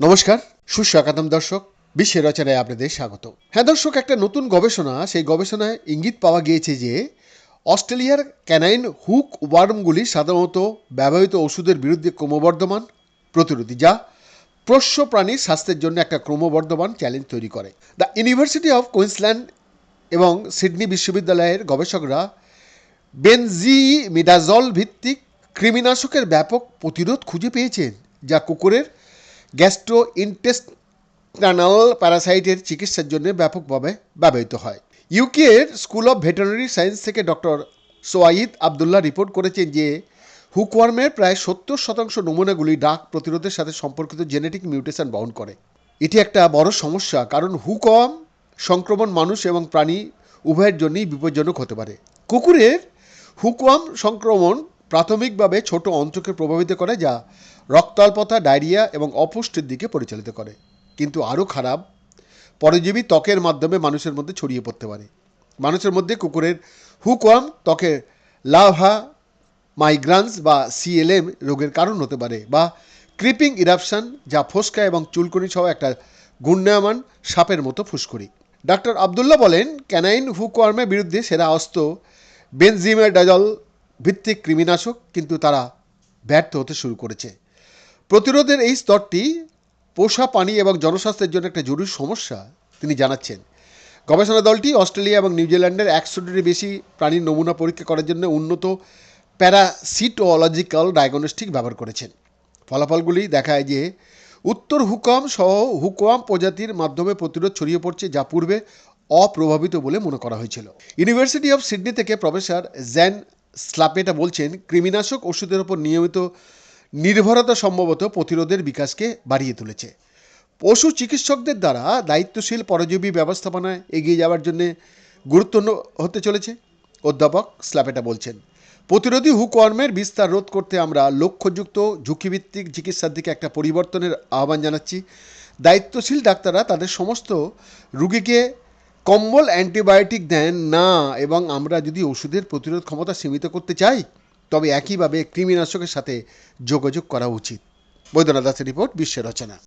নমস্কার, সুস্বাগতম দর্শক, বিশ্বের রচনায় আপনাদের স্বাগত। হ্যাঁ দর্শক, একটা নতুন গবেষণা, সেই গবেষণায় ইঙ্গিত পাওয়া গিয়েছে যে, অস্ট্রেলিয়ার ক্যানাইন হুক ওয়ার্মগুলি সাধারণত ব্যবহৃত ওষুধের বিরুদ্ধে ক্রমবর্ধমান প্রতিরোধী, যা পোষ্য প্রাণীর স্বাস্থ্যের জন্য একটা ক্রমবর্ধমান চ্যালেঞ্জ তৈরি করে। দ্য ইউনিভার্সিটি অফ কুইন্সল্যান্ড এবং সিডনি বিশ্ববিদ্যালয়ের গবেষকরা বেনজি মিডাজল ভিত্তিক কৃমিনাশকের ব্যাপক প্রতিরোধ খুঁজে পেয়েছেন যা কুকুরের গ্যাস্ট্রো ইন্টেস্টানাল প্যারাসাইটের চিকিৎসার জন্য ব্যাপকভাবে ব্যবহৃত হয়। ইউকের স্কুল অফ ভেটেরিনারি সায়েন্স থেকে ডক্টর সোয়াইদ আবদুল্লাহ রিপোর্ট করেছেন যে, হুকওয়ার্মের প্রায় সত্তর শতাংশ নমুনাগুলি ডাক প্রতিরোধের সাথে সম্পর্কিত জেনেটিক মিউটেশন বহন করে। এটি একটা বড় সমস্যা, কারণ হুকওয়ার্ম সংক্রমণ মানুষ এবং প্রাণী উভয়ের জন্যই বিপজ্জনক হতে পারে। কুকুরের হুকওয়ার্ম সংক্রমণ প্রাথমিকভাবে ছোট অঞ্চলকে প্রভাবিত করে যা রক্তাল্পতা, ডায়রিয়া এবং অপুষ্টির দিকে পরিচালিত করে। কিন্তু আরও খারাপ, পরজীবী ত্বকের মাধ্যমে মানুষের মধ্যে ছড়িয়ে পড়তে পারে। মানুষের মধ্যে কুকুরের হুকওয়ার্ম ত্বকের লাভা, মাইগ্রান্স বা সিএলএম রোগের কারণ হতে পারে বা ক্রিপিং ইরাপশন যা ফোসকা এবং চুলকুনি সহ একটা ঘূর্ণায়মান সাপের মতো ফুসকুড়ি। ডাক্তার আবদুল্লাহ বলেন, ক্যানাইন হুকওয়ার্মের বিরুদ্ধে সেরা অস্ত্র বেনজিমেডাজল ভিত্তিক কৃমিনাশক কিন্তু তারা ব্যর্থ হতে শুরু করেছে। প্রতিরোধের এই স্তরটি পোষা পানি এবং জনস্বাস্থ্যের জন্য একটা জরুরি সমস্যা, তিনি জানাচ্ছেন। গবেষণা দলটি অস্ট্রেলিয়া এবং নিউজিল্যান্ডের একশোটির বেশি প্রাণীর নমুনা পরীক্ষা করার জন্য উন্নত প্যারাসিটোলজিক্যাল ডায়াগনস্টিক ব্যবহার করেছেন। ফলাফলগুলি দেখায় যে উত্তর হুকাম সহ হুকোয়াম প্রজাতির মাধ্যমে প্রতিরোধ ছড়িয়ে পড়ছে যা পূর্বে অপ্রভাবিত বলে মনে করা হয়েছিল। ইউনিভার্সিটি অফ সিডনি থেকে প্রফেসর জ্যান স্লাপেটা বলছেন, কৃমিনাশক ওষুধের ওপর নিয়মিত নির্ভরতা সম্ভবত প্রতিরোধের বিকাশকে বাড়িয়ে তুলেছে। পশু চিকিৎসকদের দ্বারা দায়িত্বশীল পরজীবী ব্যবস্থাপনায় এগিয়ে যাওয়ার জন্য গুরুত্ব হতে চলেছে, অধ্যাপক স্ল্যাপেটা বলছেন। প্রতিরোধী হুকওয়ার্মের বিস্তার রোধ করতে আমরা লক্ষ্যযুক্ত, ঝুঁকিভিত্তিক চিকিৎসার দিকে একটা পরিবর্তনের আহ্বান জানাচ্ছি। দায়িত্বশীল ডাক্তাররা তাদের সমস্ত রুগীকে কম্বল, অ্যান্টিবায়োটিক দেন না এবং আমরা যদি ওষুধের প্রতিরোধ ক্ষমতা সীমিত করতে চাই, তবে একইভাবে কৃমিনাশকের সাথে যোগাযোগ করা উচিত। বৈদ্যনাথ দাসের রিপোর্ট, বিশ্বের রচনা।